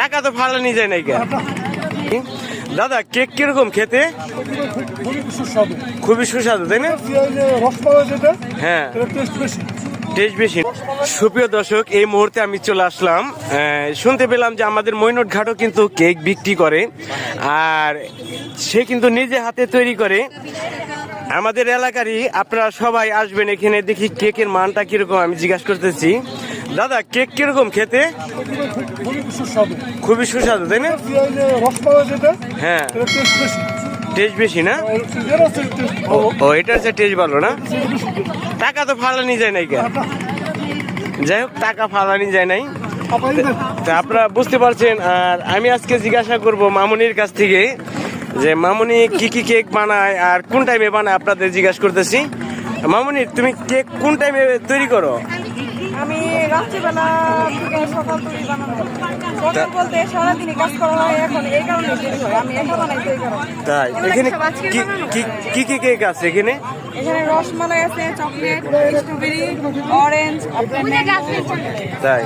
টাকা তো ফালানি যায় নাই কেন দাদা, কেক কীরকম খেতে? খুবই সুস্বাদু, তাই না? হ্যাঁ। টেস্ট বেশি। সুপ্রিয় দর্শক, এই মুহূর্তে আমি চলে আসলাম। শুনতে পেলাম যে আমাদের মৈনট ঘাটও কিন্তু কেক বিক্রি করে, আর সে কিন্তু নিজে হাতে তৈরি করে। আমাদের এলাকারই আপনারা সবাই আসবেন এখানে, দেখি কেকের মানটা কীরকম, আমি জিজ্ঞাসা করতেছি। দাদা, কেক কীরকম খেতে? খুবই সুস্বাদু, তাই না? হ্যাঁ। টেস্ট বেশি না? ও এটার যে টেস্ট ভালো না? টাকা তো ফালানি যায় নাই কেন? যাই হোক, টাকা ফালানি যায় নাই। আপনারা বুঝতে পারছেন, আর আমি আজকে জিজ্ঞাসা করব মামুনির কাছ থেকে যে, মামুনি কি কি কেক বানায় আর কোন টাইমে বানায় আপনাদের জিজ্ঞাসা করতেছি। মামুনি, তুমি কেক কোন টাইমে তৈরি করো? আমি রাত্রিবেলা থেকে সকাল থেকে বানানো। সকাল বলতে সারাদিনই কাজ করা হয় এখন এই কারণে দেরি হয়। আমি একা বানাই তো এই কারণে। তাই এখানে কি কি কেক আছে এখানে? এখানে রসমালাই আছে চকলেট স্ট্রবেরি অরেঞ্জ তাই।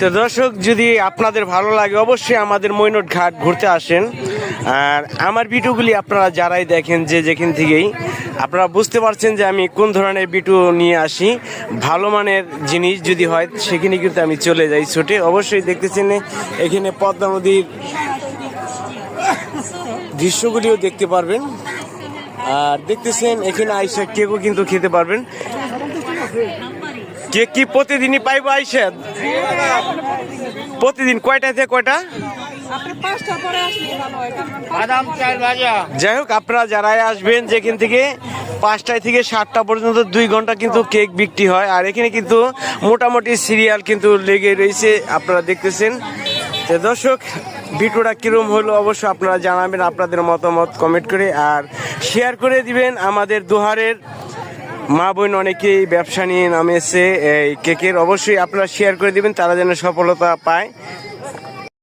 তো দর্শক যদি আপনাদের ভালো লাগে অবশ্যই আমাদের মৈনট ঘাট ঘুরতে আসেন। আর আমার ভিডিওগুলি আপনারা যারাই দেখেন যে যেখান থেকেই, আপনারা বুঝতে পারছেন যে আমি কোন ধরনের ভিডিও নিয়ে আসি। ভালো মানের জিনিস যদি হয়, সেখানে কিন্তু আমি চলে যাই ছোটে। অবশ্যই দেখতেছেন এখানে পদ্মা নদীর দৃশ্যগুলিও দেখতে পারবেন। আর দেখতেছেন এখানে আইসা কেকও কিন্তু খেতে পারবেন। কেক কি প্রতিদিনই পাইবো আইসা? প্রতিদিন কয়টা থেকে কয়টা? যাই হোক আপনারা যারাই আসবেন যেখান থেকে পাঁচটায় থেকে সাতটা পর্যন্ত দুই ঘণ্টা কিন্তু কেক বিক্রি হয়। আর এখানে কিন্তু মোটামুটি সিরিয়াল কিন্তু লেগে রয়েছে আপনারা দেখতেছেন। তো দর্শক ভিডিওটা কীরম হলো অবশ্য আপনারা জানাবেন আপনাদের মতামত কমেন্ট করে আর শেয়ার করে দিবেন আমাদের দুহারের মা বোন অনেকেই ব্যবসা নিয়ে নামেছে, এই কেকের অবশ্যই আপনারা শেয়ার করে দিবেন, তারা যেন সফলতা পায়।